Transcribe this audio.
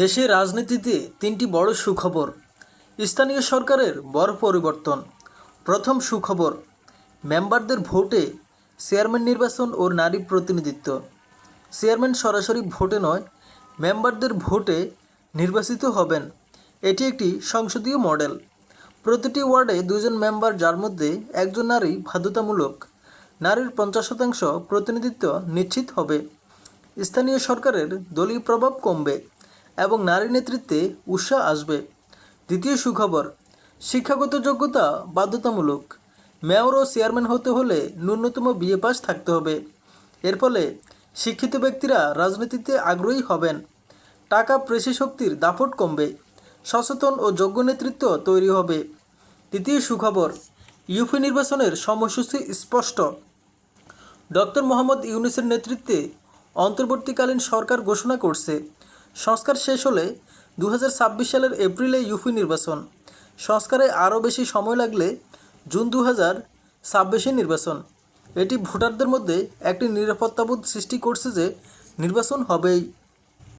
দেশের রাজনীতিতে তিনটি বড় সুখবর। স্থানীয় সরকারের বড় পরিবর্তন। প্রথম সুখবর, মেম্বারদের ভোটে চেয়ারম্যান নির্বাচন ও নারী প্রতিনিধিত্ব। চেয়ারম্যান সরাসরি ভোটে নয়, মেম্বারদের ভোটে নির্বাচিত হবেন। এটি একটি সংসদীয় মডেল। প্রতিটি ওয়ার্ডে দুজন মেম্বার, যার মধ্যে একজন নারী বাধ্যতামূলক। নারীর পঞ্চাশ শতাংশ প্রতিনিধিত্ব নিশ্চিত হবে। স্থানীয় সরকারের দলীয় প্রভাব কমবে। এবং নারী নেতৃত্বে উৎসাহ আসবে। দ্বিতীয় সুখবর, শিক্ষাগত যোগ্যতা বাধ্যতামূলক। মেয়র ও চেয়ারম্যান হতে হলে ন্যূনতম বিএ পাস থাকতে হবে। এর ফলে শিক্ষিত ব্যক্তিরা রাজনীতিতে আগ্রহী হবেন। টাকা পেশি শক্তির দাপট কমবে। সচেতন ও যোগ্য নেতৃত্ব তৈরি হবে। তৃতীয় সুখবর, ইউপি নির্বাচনের সময়সূচি স্পষ্ট। ডক্টর মোহাম্মদ ইউনুসের নেতৃত্বে অন্তর্বর্তীকালীন সরকার ঘোষণা করছে। সংস্কার শেষ হলে দু হাজার ছাব্বিশ সালের এপ্রিলে ইউপি নির্বাচন। সংস্কারে আরও বেশি সময় লাগলে জুন দু হাজার নির্বাচন। এটি ভোটারদের মধ্যে একটি নিরাপত্তাবোধ সৃষ্টি করছে যে নির্বাচন হবেই।